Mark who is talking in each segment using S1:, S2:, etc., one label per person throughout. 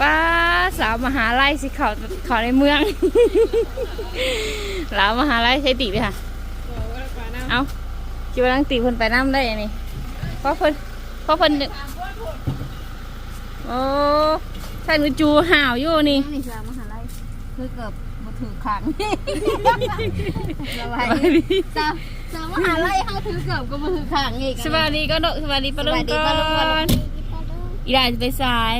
S1: ป้าสาวมหาลัยสิเขาเขาในเมือง สาวมหาลัยใช้ติเลยค่ะ เอาคิดว่าลังติเพิ่นไปน้ำได้ยังนี่เพราะเพิ่นเพราะเพิ่นโอ้ท่านคือจูห่าวอยู่นี่
S2: นี่สามมหาลัยคือเกือบมาถือขังสบาย
S1: สวัสดี
S2: สามสามมหาลัยเขาถือเกือบก็มาถือขังอีก
S1: สวัสดีก็ดอกสวัสดีปะลุง
S2: สวัสดี
S1: ก่
S2: ปะลุงก่
S1: อ
S2: อน
S1: นอีดาจะไปสาย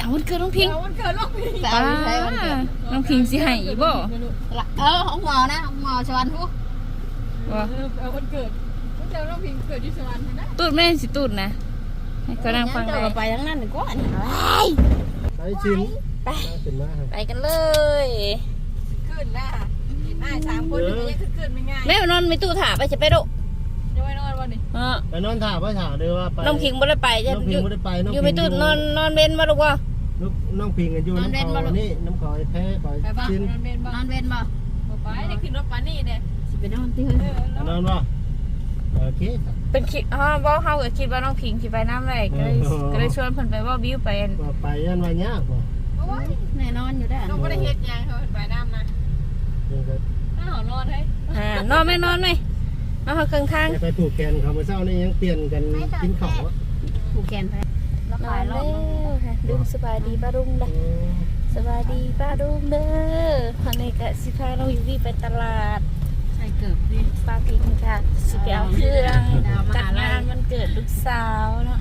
S3: เอาวันเกิดน้องพี่
S1: ไปเอาวันเกิดน้องพิง
S2: แต่
S1: ป้า
S2: เอาใช้วันเกิด
S1: น้องพิงสิให้อีบ่
S2: ละเออของหมอนะของหมอชวันทุก
S1: บ่
S3: เอาวันเกิดวันเกิดน้องพิงเกิดที่สวรรค์นะ
S1: ตูดแม่สิตูดนะให้ก็นั่งฟัง
S2: เจ้า
S1: ได้
S2: ก็ไปทั้งนั้นดีกว่านี่
S4: ไปชิม
S1: ไป
S4: ขึ้นมา
S1: ไปกันเลย
S3: ขึ้นนะอ่าสามคนอยู่ยังขึ้นไม่ง่าย
S1: แม่นอนไม่ตู้ถาไปจะไปโด
S3: ยังไม่นอนวันนี้
S1: เออ
S4: ไปนอนถามว่าถามเด้อว่าไป
S1: น้องพิงบ่ได้ไปจะ
S4: น้อง
S1: อ
S4: พิง
S1: ยู่
S4: ไม่ได้ไปน้อง
S1: อยู่ไม่ตู้นอนนอนเว้นมาลูกว่า
S4: ลูกน้องพิงกันอยู่น้ำเขานี่น้ำเขาไอ้แพ้คอย
S3: ไปบ้าง
S4: ชิน
S3: นอนเมนบ้าง
S2: นอนเว้นบ่
S3: ไปได้ขึ้นรถปานี่เนี่ย
S2: สิไปนอนที่
S3: เออ
S4: ไปนอนว่าโอเค
S1: เป็นคิดอ๋อบ่เฮาก็คิดว่าน้องพิงสิไปน้ำไรก็เลยก็เลยชวนเพิ่นไปว่าบิวไปอัน
S4: ว่าไปยันว่ายากบ่
S3: โอ้ย
S2: แน่นอนอยู่ได้
S3: น้องไม่ได้เฮ็ดยังเขาไปน้ำนะ
S4: เดี๋ยวก็
S3: ถ้าหอนอนให้
S1: อ่านอนไหม่นอนไหม นอนเขาเครื่องทาง
S4: ไปผูกแขนเขาเมื่อเช้านี่ยังเปลี่ยนกันกินข้าวอะ
S2: ผูกแขนไปแล้ว
S1: นอ
S2: ขาย
S1: น
S2: ร
S1: แล้
S2: อบ
S1: วค่ะดูสบายดีป้าดุงเด้อสบายดีป้าดุงเด้อวันนี้ก็สิพาน้องอยู่ดีไปตลาด
S2: ใส่เกือบดิ
S1: ปาพิงค่ะสิไปเอาเครื่องจัดงานวันเกิดลูกสาวเนาะ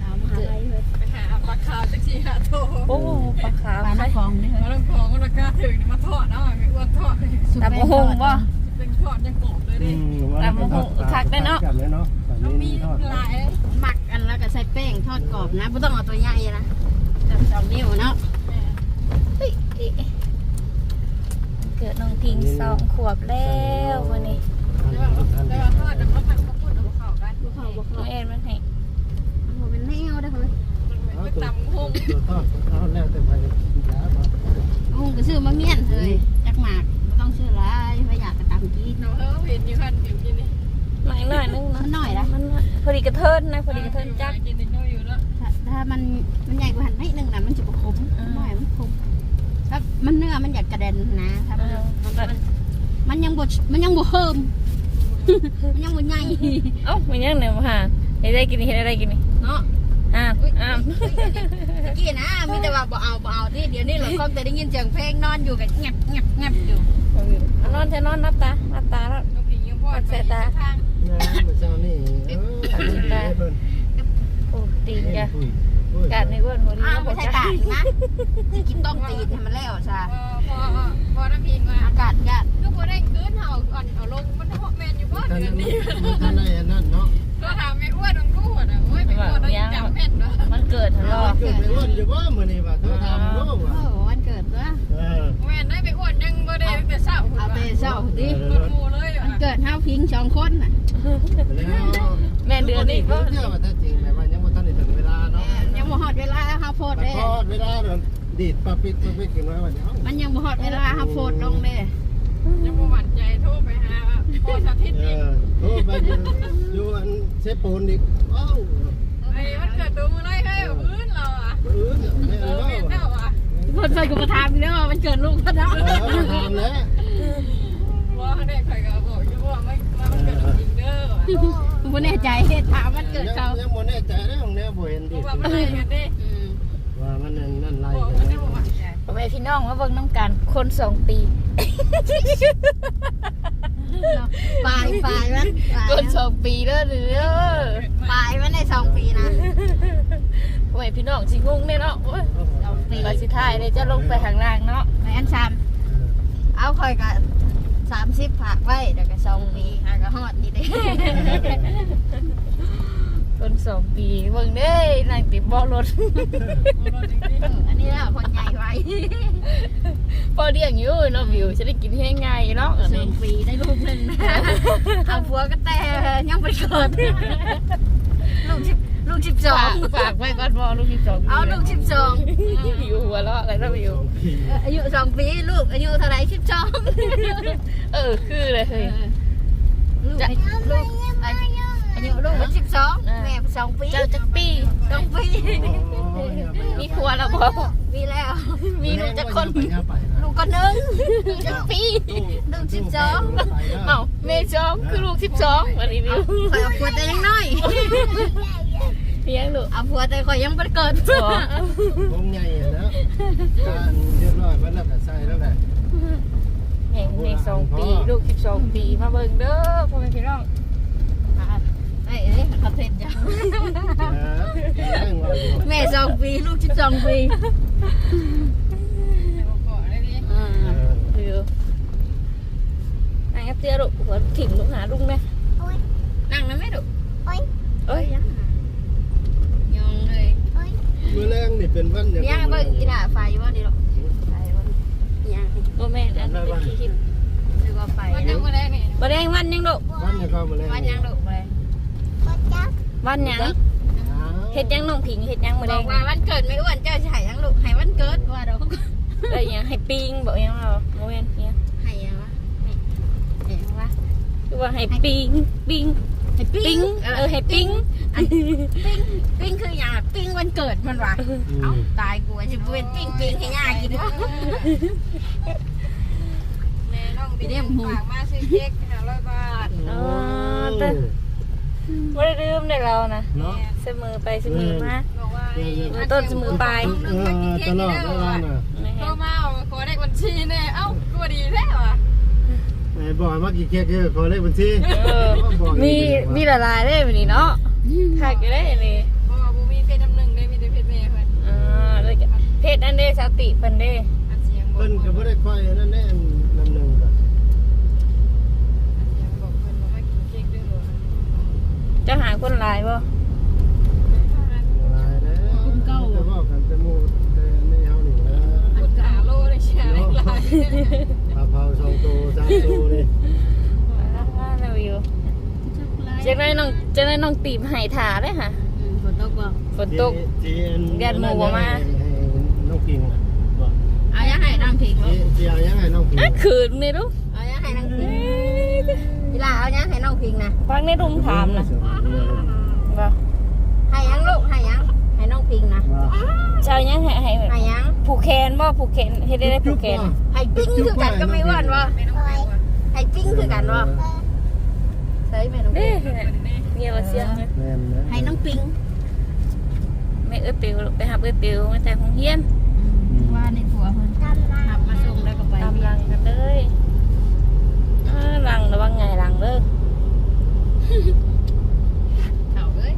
S2: ดาวมหาลัยเลย
S3: ไปหาปลาขาวจักชีหาโถ
S1: โอ้ปลาขาว
S2: ปลา
S1: ใช่
S2: น้ำฟองนี่
S3: มาลงของก็ราคาถึงมาทอดเนาะไม่อ้วนทอด
S1: ตำบักหงบ่
S3: เป็นทอดยังกรอบเลย
S4: อื
S3: ดิ
S4: มว่าเป็นทอดคักได้เนาะแบบนี้เนาะแบบ
S3: ต้องมี
S4: นี้ทอด
S3: หลาย
S2: หมักกันแล้วก็ใส่แป้งทอดกรอบนะไม่ต้องเอาตัวใหญ่นะแต่สองนิ้วเนาะ
S1: เฮ้ยเกิดน้องพิงสองขวบแล้ววันนี้
S3: แต่ว่าแต่ว่าทอดแต่ว่าผัดข้าวปุ้นเอาข้าวกัน
S2: พวกเขาบอก
S1: น้องเอ็นมันให้
S2: เขาเป็นแนวได้เลย
S3: มันตำหง
S4: ตัวทอดเอาแล้วแต่ไปยาบ่
S2: หุงก็ซื้อมาเมี่ยนเลย
S1: ทินนะพอดีกระเทินจัก
S3: กินน้อยอยู่แล้ว
S2: ถ้าถ้ามันมันใหญ่กว่าหันนิดนึงนะมันจะบคม
S1: อืม
S2: หน่อยมันคมถ้ามันเนื้อมันอยากกระเด็นนะถ้า
S1: เอ
S2: มัน
S1: อมันก็
S2: มันยังบดมันยังบดเพิ่มมันยังบดใหญ่
S1: เอ้ามันยังเหนียวค่ะเฮ็ดได้กินนี่เฮ็ดได้กินนี่
S2: เนาะ
S1: อ้าวอ้าว
S2: ตะกี้นะมีแต่ว่าบ่เอาบ่เอาที่เดี๋ยวนี้เราคงจะได้ยินเสียงเพลงนอนอยู่กับเงียบเงียบเงียบอยู่
S1: เอานอนเถอะนอนนับตานับตาแล้ว
S3: น้องผิงยังพ่อไปทาง
S4: นะเมื่อเช้านี่เออเพิ่น
S1: โอ้ตีนจ้ะกาดในอ้นหัวนี้
S2: อ้าว
S1: บ่
S2: ไม่ใช่
S1: จ้ะ
S2: ตากนะกินต้องตีนให้มันแล้วจ้ะ
S3: พอพอน้ำพิงมา
S2: อากาศกาศ
S3: ลูกบัวได้คืนเห่าอ่อนเอาลงมันเหาะแมนอยู่บ้าน
S4: ท่าน
S3: เดือนนี้
S4: ท่านได้นนั้นเนาะ
S3: ก็ถามไม่อ้วนน้องกู้อะโอ้ยไม่อ้วนเราจับแม่นเนาะ
S1: มันเกิดทะเลาะ
S4: เกิดไปอ้วนอยู่บ่มื้อนี้ว่าเธอทำเนาะ
S2: โอ้
S4: ว่า
S2: โหวันเกิดเด้อ
S4: เออ
S3: แม่นได้ไปอ้วนยังบ่ได้แต่เช้า
S2: เอาไปเช้าดิ
S3: มั
S2: นเกิดเฮาพิงสองคนน่ะ
S4: แล้ว
S1: แม่เดือนนี้
S4: ก็
S1: ก็
S4: เที่ยวว่าถ้าจริงแบบว่ายังบ่ทันได้ถึงเวลาเนาะ
S2: ยังบ่ฮอดเวลาเฮาโพด
S4: แต่
S2: เด้
S4: พอเวลาเดินดีดปะปิดปะปิดขึ้นมาว่าเดี๋ยว
S2: มันยังบ่ฮอดเวลาเฮาโพดลงเด้
S3: ยังบ่หวั่นใจโทรไปหาพ่อสาธิต
S4: เอ
S3: อีก
S4: อโทรไปอยู่อยู่อันเซปูนอีกอ้าว
S3: ไอ้วันเกิดตัวมือไรให้พื้นเราอะ
S4: เออไม่
S3: เอ
S4: เอา
S3: อ
S4: แล้
S3: เห็นแล้ววอะ
S2: เพิ่นเพิ่นก็มาถามอีกแล้วว่าวันเกิดลูกเพิ่นเนาะ
S4: เออมาถามแล้ว
S3: ว่าได้ใครก็บ
S2: บ่แน่ใจเฮ็ดถามวันเกิดเขา
S4: ยังบ่แน่ใจเด้ของแนวบ่เห็น
S3: เพ
S4: ดิ
S3: ราะว่ามันได้กันดิ
S2: อืม
S4: ว่ามันนั่นนั่นไร
S3: บอก
S4: กั
S3: มัน
S4: น
S3: ได้บอกว่าใจ
S1: พ่อแม่พี่น้องมาเบิ่งน้ำกันคนสองปี
S2: ปลายปลายมันปลาย
S1: คนสองปีเด้อเด้อ
S2: ปลายมันได้สองปีนะ
S1: พ่อแม่พี่น้องสิงงแน่เนาะโอ้ย
S2: สองปี
S1: ไปสิท้ายเลยจะลงไปข้างล่างเนาะ
S2: ในอันชามเอาคอยก็ สามสิบผักไว้เดี๋ยวก็สองปีหาก็ฮอดนี่เด้
S1: คนสองปีเบิ่งเด้นั่งติดเบาะรถ
S2: อันนี้ละคนใหญ่ไว้
S1: พอเลี้ยงอยู่เนาะวิวจะได้กินให้ง่ายเนาะอัน
S2: สอ
S1: นี้
S2: งปีได้ลูกหนึ่งนะเอาผัวก็แต่ยังไม่เกิดลูกสิบลูกสิบสอ
S1: ฝางกฝากไว้ก่อนบ่ลูกที่สอง
S2: เอาลูกสิบสอง
S1: อยู่หัวเราะอะไรนะวิว
S2: อายุสองปีลูกอายุเท่าไหรสิบสอง
S1: เออคือเลยเฮ้ย
S2: ลูกลูกอายุลูกมันสิบสองแม่สองปี
S1: เจ้าจักปี
S2: สองปี
S1: โอ้มีครัวแล้วบ่
S2: มีแล้ว
S1: มีลูกจักคน
S4: ไปย่าไปนะ
S2: ลูกก็หนึง
S1: ลูกจักปี
S2: ลูกสิบสอง
S1: เอ้าแม่สองคือลูกสิบสองวันนี้วิว
S2: ข่อยเอาผัวแต่ยังน้อย
S1: เลี้ยงลูก
S2: เอาผัวแต่ข่อยยังบ่ได้เกิด
S1: บ่
S4: วงใหญ่แล้วการเรียบร้อยมันแล้วก็ใส่แล้วแหละ
S1: แห่งแม่สองปี ลูกสิบสองปีมาเบิ่งเด้อพ่อแม่พี่น้อง
S2: ไอ้นี่เขาเทศจ้ะ
S4: เออแม่งว่าอยู่
S2: แม่สองปีลูกสิบสองปี
S3: เกาะได้ดิ
S4: เออ
S1: วิวนั่งแอปเตี้ยลูกหัวถิ่มลูกหาลุงแม่
S2: นั่งนะแม่ดุ
S1: เอ้ย
S2: ยังยองเลย
S4: มื้อแรงนี่เป็นวันอย่าง
S2: ยังเบิ่งกีฬาไฟว่าดิลูกไฟว่า ยัง
S1: บ่แม่นอันนี้คิด
S2: หรือว่าไฟ
S3: วันยังมาได้นี่
S1: บ่แดงวันยังลูก
S4: วันอย่างก็มื้อแรง
S2: ว่ายังดุไป
S1: วันยัง
S4: อ้าว
S1: เฮ็ดยังน้องผิงเฮ็ดยังบ่
S2: บ
S1: แด
S2: องกว่าวันเกิดไม่อ้วนเจ้าจะให้ยังลูกให้วันเกิดว่าดอก
S1: ได้ยังให้ปิ้งบ่ยังเราบ่แม่นเนี่ย
S2: ให้ยังวะให้ยังวะ
S1: คือว่าให้ปิ้งปิ้ง
S2: ให้
S1: ปิ้
S2: ปิ้
S1: ง
S2: ง
S1: เออให้ปิ้ง
S2: อันปิ้งปิ้งคืออย่างอะปิ้งวันเกิดมันวะ
S4: อื
S2: เอ้ามตายกูว่าจะเป็นปิ้งปิ้งให้ย่ากินวะ
S3: แม่น้องดิฝากมาซื้อเค้กห้าร้อยบาท
S1: อ๋อแต่บ่ได้ลืมได้เรานะ
S4: เนาะ
S1: เสมอไปเสมอมา
S3: บอกว่า
S1: มือต้นเสมอปลาย
S4: เออตลอดเวลาน่ะ
S3: โทรมาขอได้บัญชีเนี่ยเอ้ากูดีแท้ว่ะ
S4: ไอ้ บ่อยมากี่เค้กเด้อขอเลขบัญชี
S1: เออมีมีละลายได้บัดนี้เนาะคักอยู่ได้นี่
S3: เพราะว่าบูมีเพชรดำหนึ่งได้มีแต่เพชรเมย์เพิ่น
S1: อ่าแล้วก็เพชรอันเด้สติเพิ่นเด้
S3: อันเสียงบอก
S4: เพิ่นก็บ่ได้ค่อยนั่นแน่นำหนึ่งก็
S3: อันเสียงบอกเพิ่นบอกว่ากินเค้กด้วยเหรอ
S1: จะหาคนหลายบ่
S4: หลายแล้วจะบอกกันแต่หมู่แต่ในเฮานี่แหละ
S3: คุณขาโลเลยเชียร์หลาย
S4: ปลาเผาสองตัวสามตัวนี่
S1: อ่าแล้วอยู่ จังได๋น้องจังได๋น้องตีบให้ถ่าเด้ค่ะ
S2: ฝนตกบ่
S1: ฝนตก
S4: ที่อั
S1: แดดหมู่บ่มา
S4: ให้น้องกิงน่ะบ่
S2: เอายังให้น้ำผิงลู
S4: ที่
S2: ก
S4: ที่เอายังให้น้องกิง
S1: อะคืนนี่ลูก
S2: เอายังให้น้ำผิงกีฬาเอายังให้น้องผิงนะ
S1: ฟังในรุมถามนะบ่
S2: ให้ยังลูกให้ยังให้น้องผิงนะ
S4: ว่า
S1: จะเอายังให้ให้
S2: ให้ยัง
S1: ผูกแขนบ่ผูกแขนเฮ็ดได้ได้ผูกแขน
S2: ให้ปิ้งคือกันก็ไม่อ้วนวะ
S3: ไม่ต้องกลัว
S2: ให้ปิ้งคือกันวะใช่ไหมน้อง
S1: เด้
S2: ผิง
S1: เงียบว่าเสียงเลย
S4: แม่นนะ
S2: ให้น้องปิ้ง
S1: แม่เอ้ยปิวลูกไปหาเอ้ยปิวมาแต่ของเฮียน
S2: ว่าในผัวเพิ่นขับมาส่งแล้วก็ไป
S1: ตามหลังกันเลยอ่าหลังระวังไงหลังเด้อ
S2: เข่าเอ้ย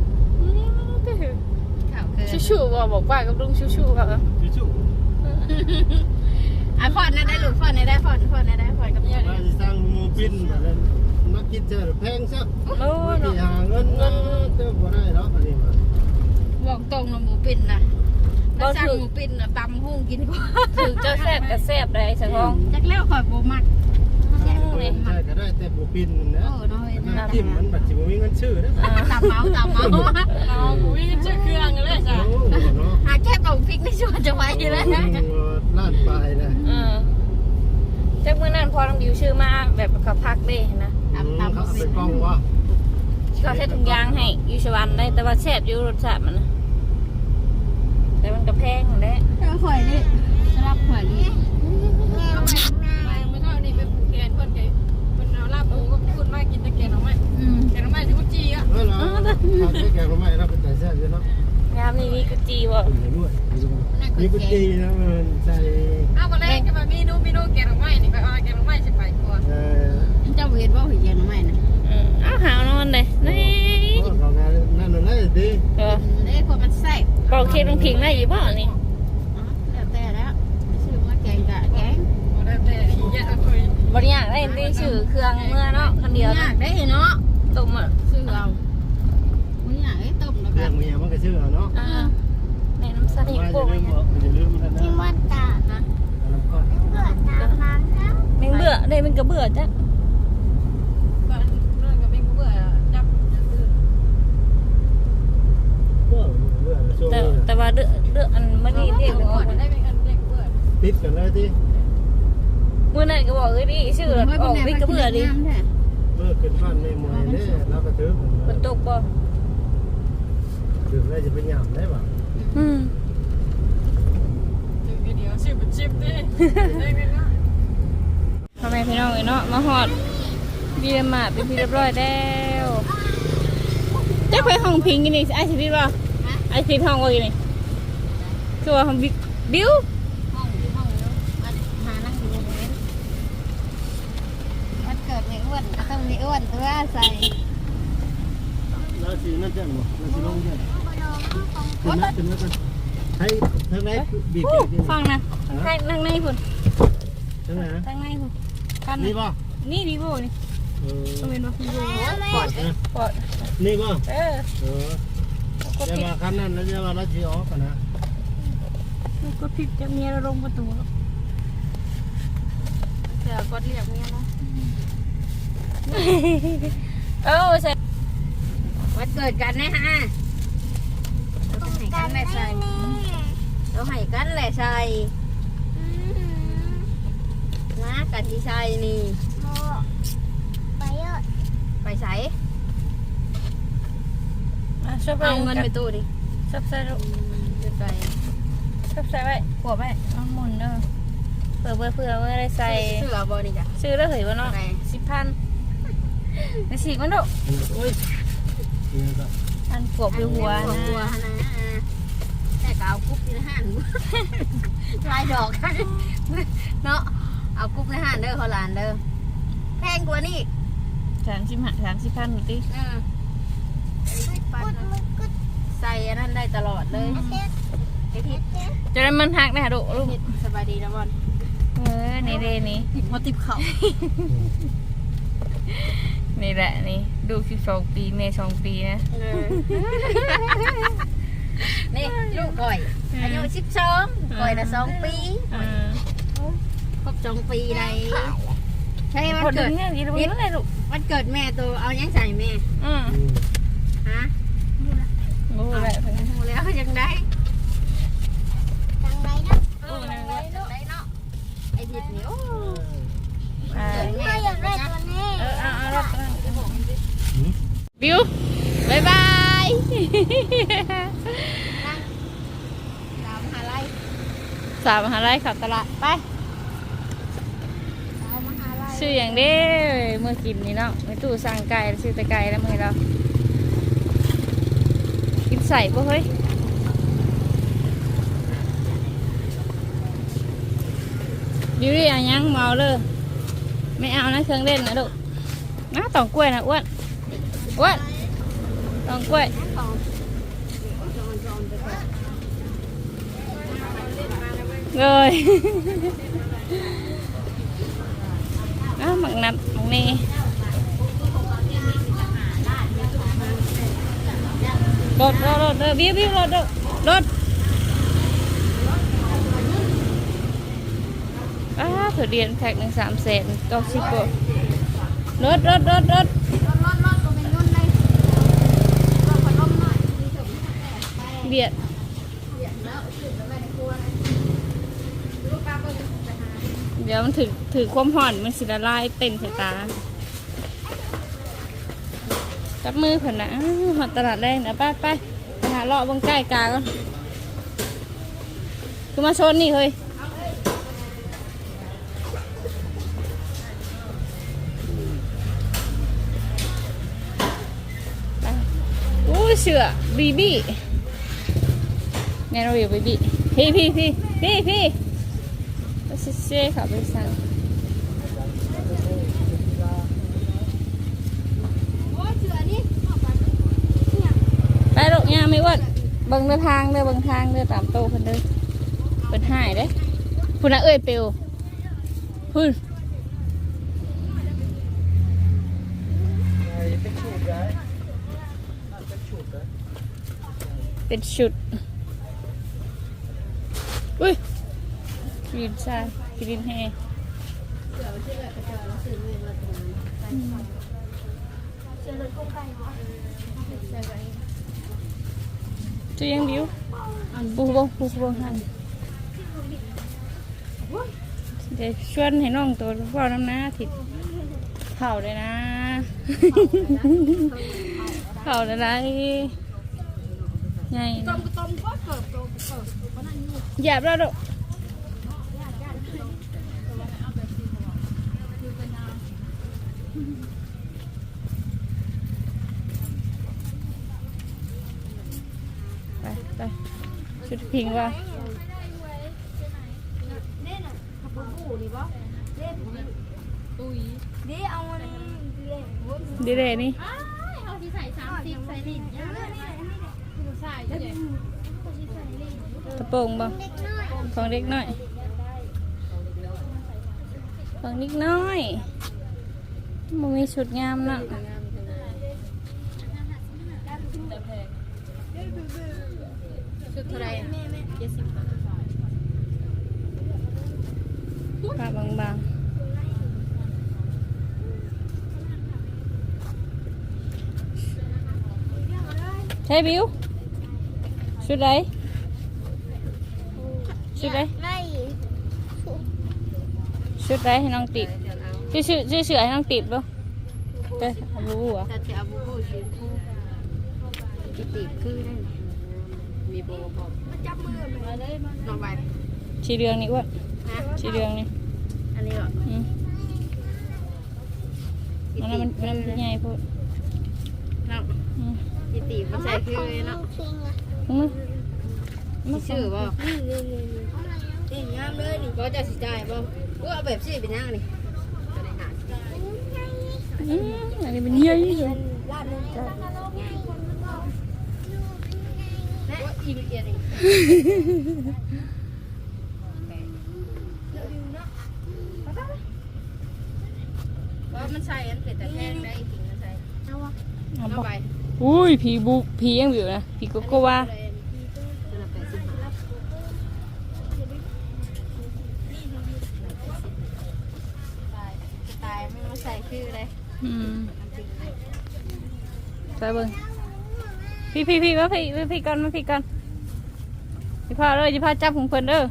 S2: เข่าเกิน
S1: ชูๆบ่บอกว่ากับลุงชูๆว่า
S4: จุ๊
S2: อะฟอนนะได้ลูกฟอนนะได้ฟอนฟอนนะได้ฟอนกับเยอะ
S4: ๆว่าสิสร้างหมู่ปิ้นแบบนั้น มาคิดเจอแพงซะ
S1: โอ้ย
S4: ที่
S1: เนาะ
S4: หาเงินเงินเติมบ่ได้หรอกอันนี้มา
S2: บอกตรงนะหมูปิ้นนะถ้าสั่งหมูปิ้นนะตำหุ้งกินกว่า
S1: ถึงจะแซ่บก็แซ่บได้สะท้อง
S2: จักแล้วข่อยโบมักแซ่บ
S1: อืม
S2: เลย
S4: ใช่ก็ได้แต่หมู่ปิ้นนะ
S2: โอ้น้อย
S4: น้ำจิ้มมันบัดสิบ่มีเงินชื่อเด้อ
S2: ตำเมาตำเมา
S3: เอาอุ้ยชื่อเครื่องเลยจ้ะ
S4: โอ้เนาะ
S2: หาแค่เป่าพริกในชวนจะไว้แล้วนะ
S4: ล้านปลายนะ
S1: เออจากมื้อนั้นพอน้องบิวชื่อมาแบบกับพักเด้นะ
S2: ตำตำ
S4: เขา
S2: เอา
S4: เอา
S2: ไป
S4: ไปกล้องว่า
S1: ก็ใช้ถุงยางให้อยู่ชวันได้แต่ว่าแซ่บอยู่รสชาติมันนะแต่มันก็แพงนั่นแหละ
S2: ข่อยนี่สลับข่อยนี่
S3: ไปไม่เท่านี้ไปผูกแขนเพิ่นไงเพิ่นเอาลาบปูก็พูดมากกินแต่แกงหน่อไม้
S2: อืม
S3: แกงหน่อไม้ที่กุจีอะ
S4: เออเหรอทำให้แกก็ไม่รับเป็นใจแซ่บอยู่เนาะ
S1: ยามนี้มีกุจีบ่
S4: คุณอย่าด้วยมีกุจีนะมันใส่
S3: เอามาแรกจะมามีนูมีนูแกงหน่อไม้นี่ก็เอาแกงหน่อไม้สิไปกว่า
S4: เออ
S2: เจ้าเห็นว่าหัวเย็นไหมนะ
S1: อืมอ้าว หาวนอนเลยนี่
S4: เขางานนั่นนั่นเลยดิ
S1: เออ
S2: เด้คนมันแซ่บ
S1: บอกเคลงพิงได้อยู่บ่นี่
S2: แล้วแต่แล้วชื่อว่าแกงกะแกง
S3: บ่ได้แต่อีแยะคุย
S1: บริยากได้ได้ชื่อเครื่องเมื่อเนาะคนเดียว
S2: อ
S1: นะ
S2: ยากได้เนาะ
S1: ตุ่มอะ
S2: ซื้อเอาไม่อยากให้ต้มแล้ว
S4: เรื่
S2: กั
S4: อนงเมียมันก็ชื่อเนาะ
S1: อ่าในน้ำใส
S4: ว่า
S1: โป่
S4: จะ
S1: ง
S4: ลืมบอกจะลืมมันนะ
S2: ที่มันตานะ
S4: น้ำก้อน
S2: เบื่อตามมาแล้ว
S1: แม่งเบื่อได้มันก็เบื่อจ้ะ
S3: บ้านเรื่องกับเป็นกูเบื่อจับจะตื่น
S4: เมื่อเมื่อช่วง
S1: แต่
S4: นี้
S1: แต่ว่าเดือเดืออันมันนี่เด็ก
S3: เบื่อได้เป็นอันเด็กเบื่อ
S4: ติดกันเลยที่
S1: มื่อนั้นก็บอกเอ้ยดิชื่อออกวิก็เบื่อดิ
S4: เมื่อขึ้นบ้านไม่มวยเนี่ยเราก็ถือ
S1: ฝนตกบ่
S4: ถึงได้จะเป็นหยามได้ป่ะ
S1: อืม
S3: บดิได้กันเนาะ
S1: พ่อแม่พี่น้องเอ้ยเนาะมาฮอดวีรมาศเป็นที่เรียบร้อยแล้วเจ๊ไปห้องพิงกันนี่ไอ้ชีวิตบ่ไอ้ชีวิตห้องว่าอยู่นี่คือว่าห้องบิ๊กบิว
S2: ห้องอยู่ห้องอยู่อันหานั่งอยู่ตรงนี้วันเกิดในอ้วนก็ต้องในอ้วนตัวใส่
S4: ราศีนั่นจังบ่ราศีลงจังขึ้นนะขึ้นนะให้ทางไหนบีบ
S1: อู้
S4: แก
S1: ฟังนะทางนั่งในพุ่น
S4: ทางไหน
S1: ทางในพุ่นกัน
S4: นี่บ่
S1: นี่ดีโบนี่ต้องเป็นว่าดีโบ
S4: ปอดนะ
S1: ปอด
S4: นี่บ่
S1: เออ
S4: เออจะมาคันนั้นแล้วจะมาราศีออกกันนะ
S1: ก็ผิดจะเมียเราลงประตูแล้ว
S2: เสือกดเรียกเมียเนาะ
S1: เออใช่
S2: วันเกิดกันนะฮะเราให้กันแหละใส่เราให้กันแหละใส่นะกันที่ใส่นี่ ไปใส่
S1: ชอบไป
S2: เอาเงินไปตู้ดิ
S1: ชอบใส่ลูก
S2: เดี๋ยวไป
S1: ชอบใส่ไว้ขวบไว้น้องหมุนเด้อเผื่อเผื่อเผื่อเมื่อไรใส่
S2: เสือบอนี่จ้ะ
S1: ซื้อแล้วเหยว่าเนาะ
S2: อะไร
S1: สิบพัน ในสี่มันดุ
S4: โอ้ยนี่ก็
S1: อันขวบอยู่หัว
S2: หัวหัว
S1: นะ
S2: นะแต่ก็เอากุ๊บในห้างลายดอกเนาะเอากุ๊บในห้างเด้อเขาหลานเด้อแพงกว่านี่
S1: สามสิบห้าสามสิบพันหนูติ
S2: เออใส่อันนั้นได้ตลอดเลยไอ้ทิศ
S1: จะได้มันหักนะดุลูก
S2: ทิศสบายดีแล้วบอล
S1: เออนี่เด้นี่
S2: ติดหัวติดเข่า
S1: นี่ แหละนี่ดูสิบสองปีเมย์สองปีนะ
S2: เออนี่ลูกก่อยอายุสิบสองก่อยนะสองปี
S1: เออ
S2: ครบสองปีเลยใช่วัน
S1: คน
S2: เกิด
S1: นี้ยีรู้อะไรลูก
S2: วันเกิดแม่ตัวเอายังใส่แม่
S1: อืม
S4: อืม
S2: ฮะ
S1: โอ้ย
S2: เอาหูแล้วยังได้
S1: โอ้ย
S2: ยังได้เนาะไอ้ทิศนี่โอ้
S1: อ่า
S2: เกิดแม่อยากได้ตัวนี้
S1: เออเอาเอารถ
S4: หื ม
S1: บิวบายบาย
S2: ตามหาไล่
S1: สาวมหาลัยขับตลาดไป
S2: ตามหาไล่
S1: ชื่ออย่างเด้เมื่อกินนี่เนาะในตู้สั่งไก่ซื้อแต่ไก่แล้วมื่อเรา กินใส่ปะเฮ้ยบิวรี่เอายังเมาเลยไม่เอานะเครื่องเล่นนะลูกนะตองกล้วยนะอ้วน อ้วนตองกล้วย
S2: ของ
S1: เลยอ้าวหมักนัดหมักนี่รถร เบีย
S2: ด
S1: เดี๋ยวมันถือถือความห่อนมันสิละลายเต้นใส่ตาจับมือผ่นนะหอดตลาดแรงนะไปไปไปหาเลาะเบงใกล้กาก่อนคือมาชนนี่เฮ้ยอู้เสือบีบี้เนี่ยเราอบีบี้ งทางเด้อตามโตเพิ่นเด้อเพิ่นหายเด้พุ่นะเอ้ยเปียวพุ่น
S4: เป็นชุด
S1: กินชากินแฮจะยังบิวปูบงปูบงหันเดี๋ยวชวนให้น้องตัวพ่อน้ำหน้าถิดเผาเลยนะเผาอะไรไง
S2: ต้มต้มก็เกิดต้มเกิด
S1: หยาบแล้วลูก ไป ชุดพิงว่า
S2: เล่นอะขับบูนี่บ่เล่น
S3: ตุ้ย
S2: เดี๋ยวเอามันเล่นวุ้น
S1: ดีเลยนี่
S3: เอาที่ใส่สามสิบใส่ลิ้นย่าใส่เดี๋ย
S1: กระโปรงบ่ของเด็กน้อยของเด็กน้อยมันมีชุดงามนะ
S3: ชุดเท่าไรเจ็ดสิบ
S1: ผ้าบางๆใช่บิวชุดไหนชุดไหน
S2: ไล่
S1: ชุดไหนให้น้องติบชื่อชื่อชื่อเสือให้น้องติบบ่เด้อเอาบูบูเหรอะ
S2: แต่จะเอาบูบูสีคู่ติดติดคือได้ มีโบบอกจับมือมาเลยมาน้องใบ
S1: ชีเรืองนี่อ้ว่า
S2: นะ
S1: ชีเรืองนี่
S2: อันนี้เหรอ
S1: อืมอันนั้นมันมันมันใหญ่พูด
S2: เนาะ
S1: อืม
S2: ติติมันใส่คือเนาะ
S1: มึงมึ
S2: มี
S1: ง
S2: ชื่อบ่นี่งามเลยนี่บ่จะสิจ่ายบ่กูเอาแบบชื่อเป็นยังนี่
S1: อืมอันนี้มันใหญ่เลย
S2: ลาดนึงจ้ะแม่ อีเอียดอีว่ามันใส่อันเป็นแต่แห้งได้จริงมันใส่
S1: เอา
S2: เอา
S1: บ่
S2: ไป
S1: อุ้ยผีบุกผียังอยู่นะผีโกโก้ว่า
S2: ตายไม่มาใส่คือเลย
S1: อืมใส่เบิ่งพี่พี่พี่มาพี่มาพี่ก่อนมาพี่ก่อน พี่พาเลยพี่พาจับของเพิ่นเด้อ